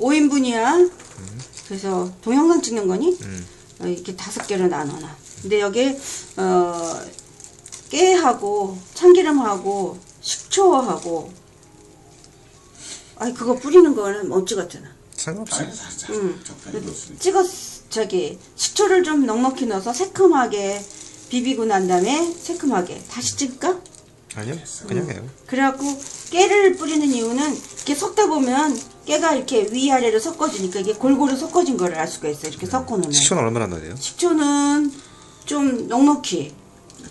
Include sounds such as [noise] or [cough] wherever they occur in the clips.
5인분이야. 그래서 동영상 찍는 거니? 음. 어, 이렇게 다섯 개로 나눠놔. 근데 여기 어 깨하고 참기름하고 식초하고 아니 그거 뿌리는 거는 어찌 같잖아. 상관없어. 살짝. 적당히 넣었으니까 찍었 저기 식초를 좀 넉넉히 넣어서 새콤하게 비비고 난 다음에 새콤하게 다시 찍을까? 아니요, 그냥 해요. 그래갖고 깨를 뿌리는 이유는 이렇게 섞다 보면 깨가 이렇게 위아래로 섞어지니까 이게 골고루 섞어진 거를 알 수가 있어요. 이렇게 섞어 놓으면. 식초는 얼마나 넣어야 돼요? 식초는 좀 넉넉히.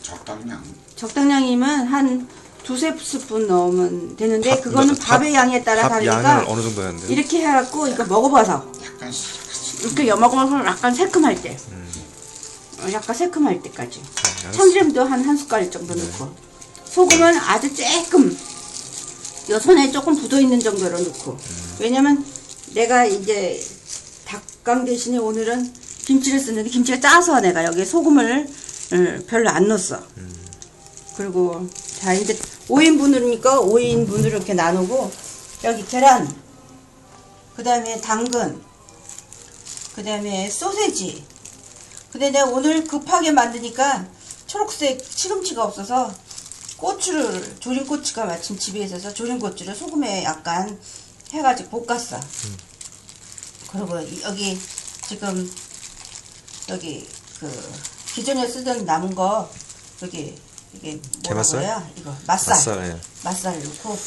적당량. 적당량이면 한 두세 스푼 넣으면 되는데 밥- 그거는 밥- 밥의 양에 따라 밥 다르니까 양을 어느 정도 해야 되는데? 이렇게 해갖고 이거 먹어봐서. 약간 시- 이렇게 여먹어서 약간 새콤할 때. 음. 어, 약간 새콤할 때까지. 알았어. 참기름도 한 한 숟갈 정도 넣고. 소금은 아주 조금 요 손에 조금 굳어 있는 정도로 넣고 왜냐면 내가 이제 닭강 대신에 오늘은 김치를 쓰는데 김치가 짜서 내가 여기에 소금을 어, 별로 안 넣었어. 그리고 자 이제 5인분이니까 5인분으로 이렇게 나누고 여기 계란 그 다음에 당근 그 다음에 소세지. 근데 내가 오늘 급하게 만드니까 초록색 시금치가 없어서 고추를 조린 고추가 마침 집에 있어서 조린 고추를 소금에 약간 해가지고 볶았어. 그리고 이- 여기 지금 여기 그 기존에 쓰던 남은 거 여기 이게 뭐라고? 해야 이거 맛살 맛살, 예. 맛살 넣고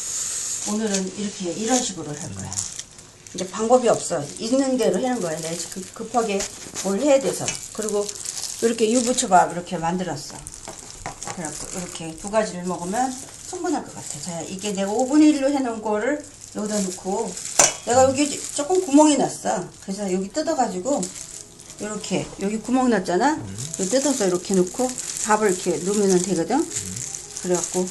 오늘은 이렇게 이런 식으로 할 거야. 이제 방법이 없어. 있는 대로 하는 거야. 내가 지금 급하게 뭘 해야 돼서. 그리고 이렇게 유부초밥 이렇게 만들었어. 그래갖고 이렇게 두 가지를 먹으면 충분할 것 같아. 자, 이게 내가 5분의 1로 해놓은 거를 여기다 넣고 내가 여기 조금 구멍이 났어. 그래서 여기 뜯어가지고 이렇게 여기 구멍 났잖아. 여기 뜯어서 이렇게 넣고 밥을 이렇게 넣으면 되거든. 그래갖고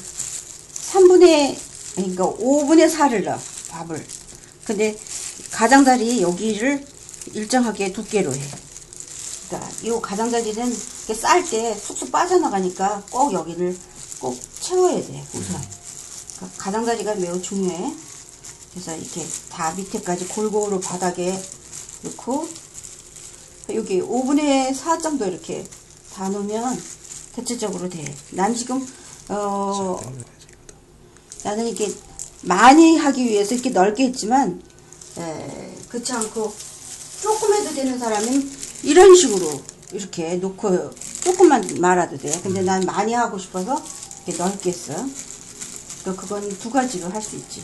3분의 그러니까 5분의 4를 넣어 밥을. 근데 가장자리 여기를 일정하게 두께로 해. 그러니까 이 가장자리는 쌀 때 쑥쑥 빠져나가니까 꼭 여기를 꼭 채워야 돼 우선. 그러니까 가장자리가 매우 중요해. 그래서 이렇게 다 밑에까지 골고루 바닥에 넣고 여기 5분의 4 정도 이렇게 다 넣으면 대체적으로 돼. 난 지금 어 나는 이렇게 많이 하기 위해서 이렇게 넓게 했지만 에, 그렇지 않고 조금 해도 되는 사람은 이런 식으로 이렇게 놓고 조금만 말아도 돼. 근데 난 많이 하고 싶어서 이렇게 넓게 했어. 그러니까 그건 두 가지로 할 수 있지.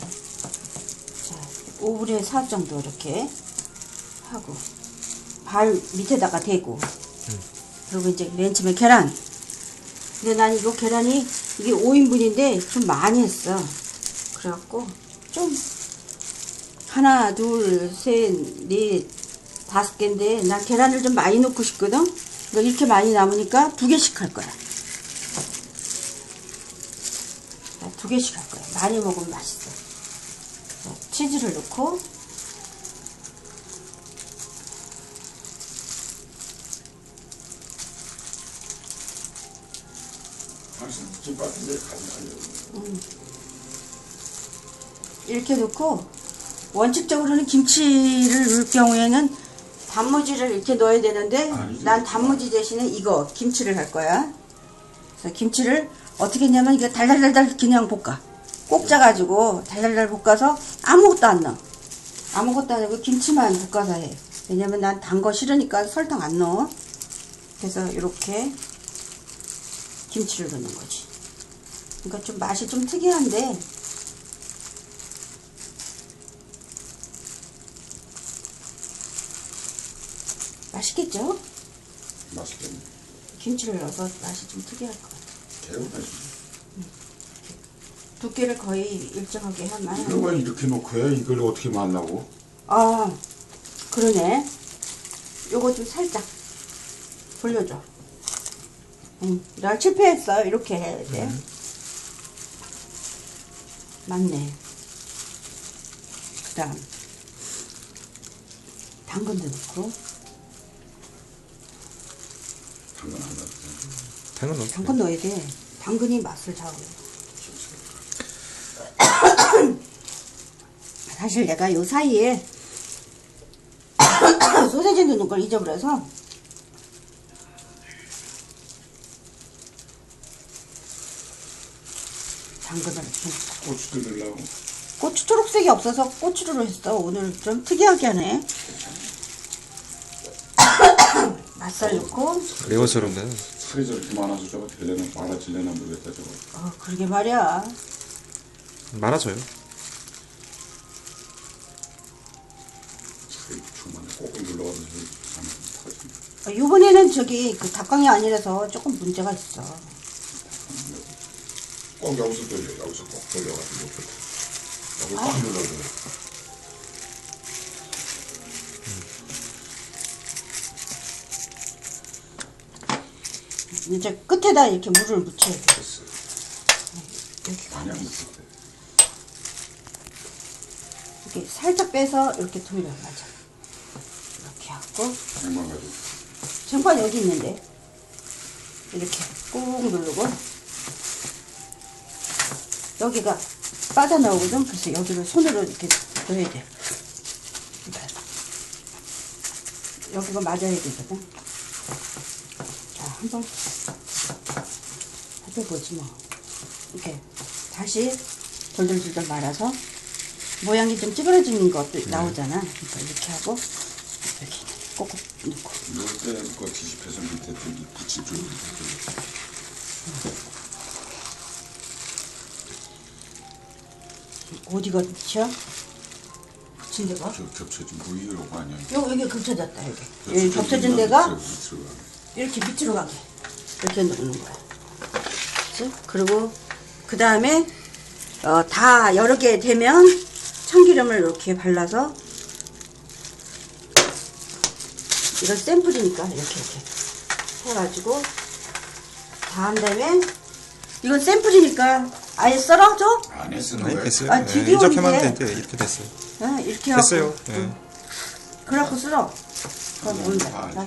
자, 5분의 4 정도 이렇게 하고 발 밑에다가 대고. 그리고 이제 맨 처음에 계란. 근데 난 이거 계란이 이게 5인분인데 좀 많이 했어. 그래갖고 좀 하나 둘셋넷 다섯 개인데 난 계란을 좀 많이 넣고 싶거든? 그러니까 이렇게 많이 남으니까 두 개씩 할 거야. 나두 개씩 할 거야. 많이 먹으면 맛있어. 자, 치즈를 넣고 이렇게 넣고 원칙적으로는 김치를 넣을 경우에는 단무지를 이렇게 넣어야 되는데 아니지. 난 단무지 대신에 이거 김치를 할 거야. 그래서 김치를 어떻게 했냐면 이거 달달달달 그냥 볶아. 꼭 짜가지고 달달달 볶아서 아무것도 안 넣어. 아무것도 안 하고 김치만 볶아서 해. 왜냐면 난 단 거 싫으니까 설탕 안 넣어. 그래서 이렇게 김치를 넣는 거지. 그러니까 좀 맛이 좀 특이한데 맛있겠죠? 맛있겠네 김치를 넣어서 맛이 좀 특이할 것 같아요. 개운하지 두께를 거의 일정하게 하면. 이걸 왜 이렇게 놓고 해 이걸 어떻게 만나고 아, 그러네. 요거 좀 살짝 돌려줘. 응, 나 실패했어. 이렇게 해야 돼. 맞네. 그 다음, 당근도 넣고, 당근 하나 당근 넣어. 당근 넣어야 돼. 당근이 맛을 좌우해. 사실 내가 요 사이에 [coughs] 소세지 넣는 걸 잊어버려서 당근을 좀 고추도 넣으려고. 고추 초록색이 없어서 고추로 했어 오늘 좀 특이하게 하네 맛살 넣고 레어처럼네. 살이 저렇게 많아서 저거 되려나 많아질려나 모르겠다 저거. 어 그러게 말이야 많아져요. 주만에 꼭꼭 눌러가서 저기 터진다. 어, 이번에는 저기 그 닭강이 아니라서 조금 문제가 있어 꼭 여기서 돌려 여기서 꼭 돌려가지고. 여기 꽉 눌러줘. 이제 끝에다 이렇게 물을 묻혀야 돼 됐어. 여기가 안 때. 이렇게 살짝 빼서 이렇게 돌려 맞아 하고 그냥만 가지고. 전판 여기 있는데. 이렇게 꾹 누르고. 여기가 빠져나오거든? 그래서 여기를 손으로 이렇게 넣어야 돼. 여기가 맞아야 되거든? 자 한번 해보지 뭐. 이렇게 다시 돌돌돌돌 말아서 모양이 좀 찌그러지는 것도 나오잖아. 그러니까 이렇게 하고 꼭꼭 넣고 넣을 때 그거 뒤집혀서 밑에 좀 붙일 줄 어디가 붙여? 붙인 데가? 겹 겹쳐진 부위로가 아니야. 여, 여기 겹쳐졌다 여기 여기 겹쳐진 데가 밑으로 가게. 이렇게 밑으로 가게 이렇게 넣는 거야 그치? 그리고 그 다음에 어, 다 여러 개 되면 참기름을 이렇게 발라서 이건 샘플이니까 이렇게 이렇게 해가지고 다한 다음에 이건 샘플이니까 아예 썰어줘? 안에 쓰는 아니. 됐어요. 아, 예, 비디오인데. 이렇게만 되는데 이렇게 됐어요. 어, 이렇게 됐어요. 예. 그래갖고 쓸어 그럼 음, 온다 아, 자,